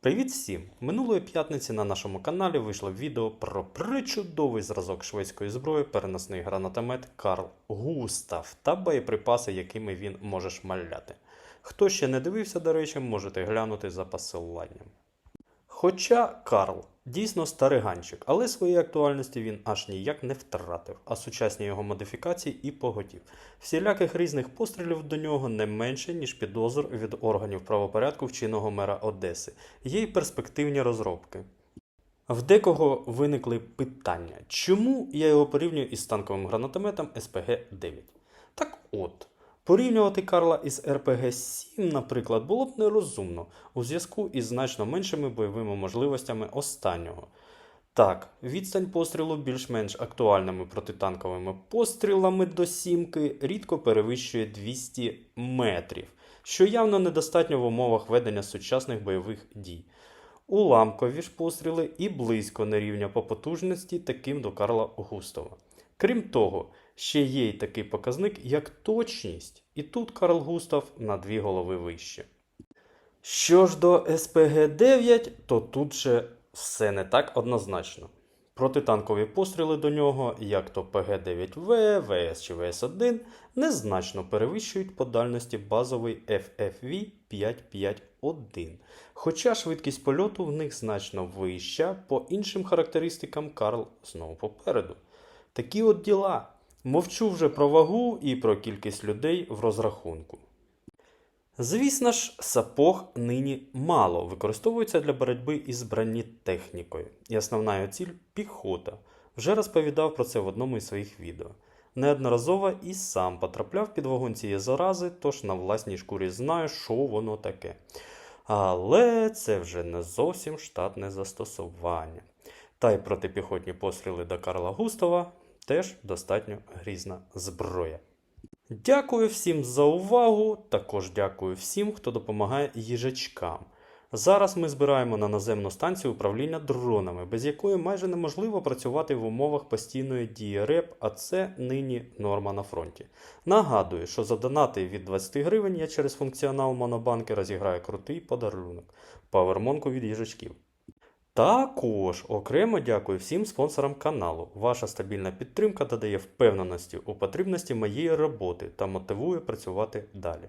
Привіт всім! Минулої п'ятниці на нашому каналі вийшло відео про причудовий зразок шведської зброї, переносний гранатомет Карл Густав та боєприпаси, якими він може шмаляти. Хто ще не дивився, до речі, можете глянути за посиланням. Хоча Карл дійсно стариганчик, але своєї актуальності він аж ніяк не втратив, а сучасні його модифікації і поготів. Всіляких різних пострілів до нього не менше, ніж підозр від органів правопорядку вченого мера Одеси. Є й перспективні розробки. В декого виникли питання, чому я його порівнюю із танковим гранатометом СПГ-9. Так от, порівнювати Карла із РПГ-7, наприклад, було б нерозумно у зв'язку із значно меншими бойовими можливостями останнього. Так, відстань пострілу більш-менш актуальними протитанковими пострілами до сімки рідко перевищує 200 метрів, що явно недостатньо в умовах ведення сучасних бойових дій. Уламкові ж постріли і близько не рівня по потужності таким до Карла Густава. Крім того, ще є й такий показник, як точність, і тут Карл Густав на дві голови вище. Що ж до СПГ-9, то тут же все не так однозначно. Протитанкові постріли до нього, як то ПГ-9В, ВС чи ВС-1, незначно перевищують по дальності базовий FFV 551. Хоча швидкість польоту в них значно вища, по іншим характеристикам Карл знову попереду. Такі от діла. Мовчу вже про вагу і про кількість людей в розрахунку. Звісно ж, сапог нині мало використовується для боротьби із бронетехнікою. І основна його ціль піхота. Вже розповідав про це в одному із своїх відео. Неодноразово і сам потрапляв під вогонь цієї зарази, тож на власній шкурі знаю, що воно таке. Але це вже не зовсім штатне застосування. Та й протипіхотні постріли до Карла Густава теж достатньо грізна зброя. Дякую всім за увагу. Також дякую всім, хто допомагає їжачкам. Зараз ми збираємо на наземну станцію управління дронами, без якої майже неможливо працювати в умовах постійної дії РЕП, а це нині норма на фронті. Нагадую, що за донати від 20 гривень я через функціонал Монобанки розіграю крутий подарунок павермонку від їжачків. Також окремо дякую всім спонсорам каналу. Ваша стабільна підтримка додає впевненості у потрібності моєї роботи та мотивує працювати далі.